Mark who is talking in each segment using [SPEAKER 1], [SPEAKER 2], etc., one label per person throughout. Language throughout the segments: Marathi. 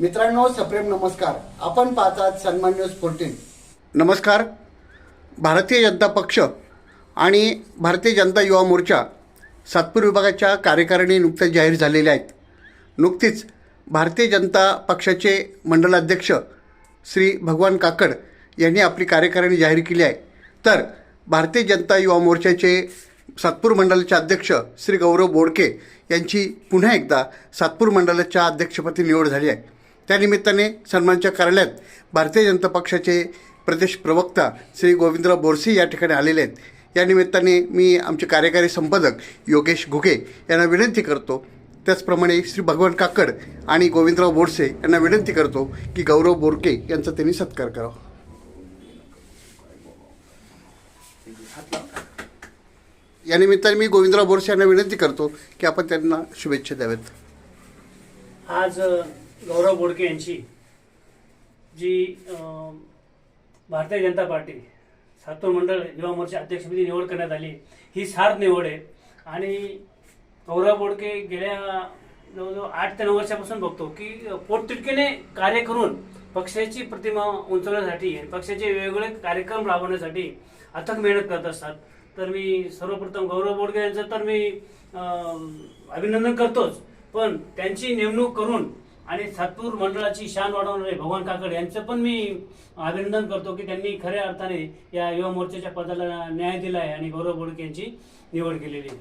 [SPEAKER 1] मित्रांनो सप्रेम नमस्कार. आपण पाहतात सन्मान न्यूज फोर्टीन नमस्कार. भारतीय जनता पक्ष आणि भारतीय जनता युवा मोर्चा सातपूर विभागाच्या कार्यकारिणी नुकत्याच जाहीर झालेल्या आहेत. नुकतीच भारतीय जनता पक्षाचे मंडलाध्यक्ष श्री भगवान काकड यांनी आपली कार्यकारिणी जाहीर केली आहे. तर भारतीय जनता युवा मोर्चाचे सातपूर मंडळाचे अध्यक्ष श्री गौरव बोडके यांची पुन्हा एकदा सातपूर मंडळाच्या अध्यक्षपदी निवड झाली आहे. त्यानिमित्ताने सन्मानच्या कार्यालयात भारतीय जनता पक्षाचे प्रदेश प्रवक्ता श्री गोविंदराव बोरसे या ठिकाणी आलेले आहेत. या निमित्ताने मी आमचे कार्यकारी संपादक योगेश घुगे यांना विनंती करतो. त्याचप्रमाणे श्री भगवान काकड आणि गोविंदराव बोरसे यांना विनंती करतो की गौरव बोरके यांचा त्यांनी सत्कार करावा. या निमित्ताने मी गोविंदराव बोरसे यांना विनंती करतो की आपण त्यांना शुभेच्छा द्याव्यात.
[SPEAKER 2] आज गौरव बोडके यांची जी भारतीय जनता पार्टी सातूर मंडळ युवा मोर्चा अध्यक्षपदी निवड करण्यात आली. ही सार निवड आहे आणि गौरव बोडके गेल्या जवळजवळ आठ ते नऊ वर्षापासून बघतो की पोटतिडकीने कार्य करून पक्षाची प्रतिमा उंचवण्यासाठी पक्षाचे वेगवेगळे कार्यक्रम राबवण्यासाठी अथक मेहनत करत असतात. तर मी सर्वप्रथम गौरव बोडके यांचं तर मी अभिनंदन करतोच. पण त्यांची नेमणूक करून आणि सातपूर मंडळाची शान वाढवणारे भगवान काकड यांचं पण मी अभिनंदन करतो की त्यांनी खऱ्या अर्थाने या युवा मोर्चाच्या पदाला न्याय दिला आहे आणि गौरव बोडके यांची निवड केलेली आहे.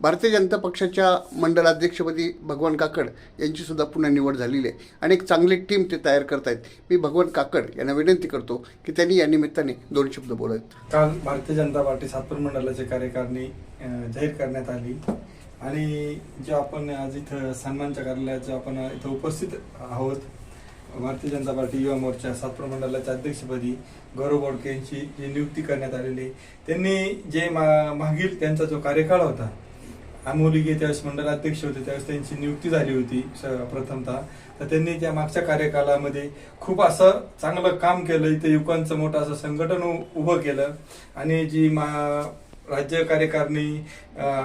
[SPEAKER 1] भारतीय जनता पक्षाच्या मंडळाध्यक्षपदी भगवान काकड यांचीसुद्धा पुन्हा निवड झालेली आहे. आणि एक चांगली टीम ते तयार करत आहेत मी भगवान काकड यांना विनंती करतो की त्यांनी या निमित्ताने दोन शब्द बोलावेत.
[SPEAKER 3] काल भारतीय जनता पार्टी सातपूर मंडळाची कार्यकारिणी जाहीर करण्यात आली. आणि जे आपण आज इथं सन्मानच्या कार्यालयात आपण इथं उपस्थित आहोत भारतीय जनता पार्टी युवा मोर्चा सातपूर मंडळाच्या अध्यक्षपदी गौरव बोडके यांची जी नियुक्ती करण्यात आलेली आहे. त्यांनी जे मा मागील त्यांचा जो कार्यकाळ होता अमोलिगे त्यावेळेस मंडलाध्यक्ष होते त्यावेळेस त्यांची नियुक्ती झाली होती स- प्रथमतः. तर त्यांनी त्या मागच्या कार्यकालामध्ये खूप असं चांगलं काम केलं. इथे युवकांचं मोठं असं संघटन उभं केलं. आणि जी मा राज्य कार्यकारिणी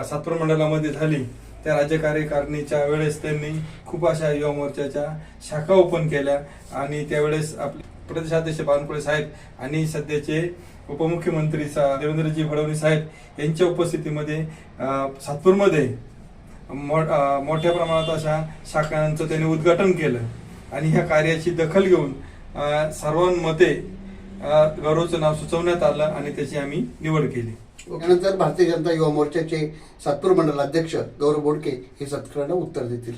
[SPEAKER 3] सातपूर मंडळामध्ये झाली त्या राज्य कार्यकारिणीच्या वेळेस त्यांनी खूप अशा युवा मोर्चाच्या शाखा ओपन केल्या आणि त्यावेळेस आपले प्रदेशाध्यक्ष बानकुळे साहेब आणि सध्याचे उपमुख्यमंत्री सा- देवेंद्रजी फडणवीस साहेब यांच्या उपस्थितीमध्ये सातपूरमध्ये मो- मोठ्या प्रमाणात अशा शाखांचं त्यांनी उद्घाटन केलं. आणि ह्या कार्याची दखल घेऊन सर्वांमध्ये गौरवचं नाव सुचवण्यात आलं आणि त्याची आम्ही निवड केली.
[SPEAKER 1] त्यानंतर भारतीय जनता युवा मोर्चाचे सातपूर मंडल अध्यक्ष गौरव बोडके हे सत्काराला उत्तर देतील.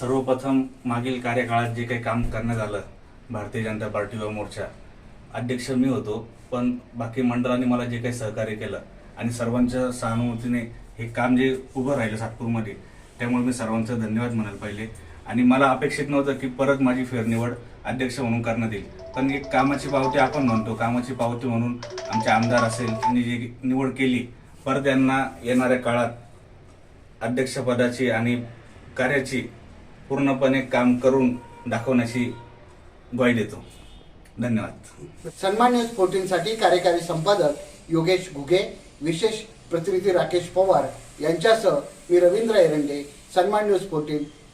[SPEAKER 4] सर्वप्रथम मागील कार्यकाळात जे काही काम करण्यात आलं भारतीय जनता पार्टी व मोर्चा अध्यक्ष मी होतो पण बाकी मंडळाने मला जे काही सहकार्य केलं आणि सर्वांच्या सहानुभूतीने हे काम जे उभं राहिलं सातपूरमध्ये त्यामुळे मी सर्वांचं धन्यवाद म्हणायला पाहिजे आणि मला अपेक्षित नव्हतं की परत माझी फेरनिवड अध्यक्ष म्हणून करण्यात येईल. पण एक कामाची पावती आपण म्हणतो. कामाची पावती म्हणून आमचे आमदार असेल त्यांनी जी निवड केली परत यांना येणाऱ्या काळात अध्यक्षपदाची आणि कार्याची पूर्णपणे काम करून दाखवण्याची ग्वाही देतो. धन्यवाद.
[SPEAKER 1] सन्मान न्यूज फोर्टीनसाठी कार्यकारी संपादक योगेश घुगे विशेष प्रतिनिधी राकेश पवार यांच्यासह मी रवींद्र एरंडे सन्मान न्यूज फोर्टीन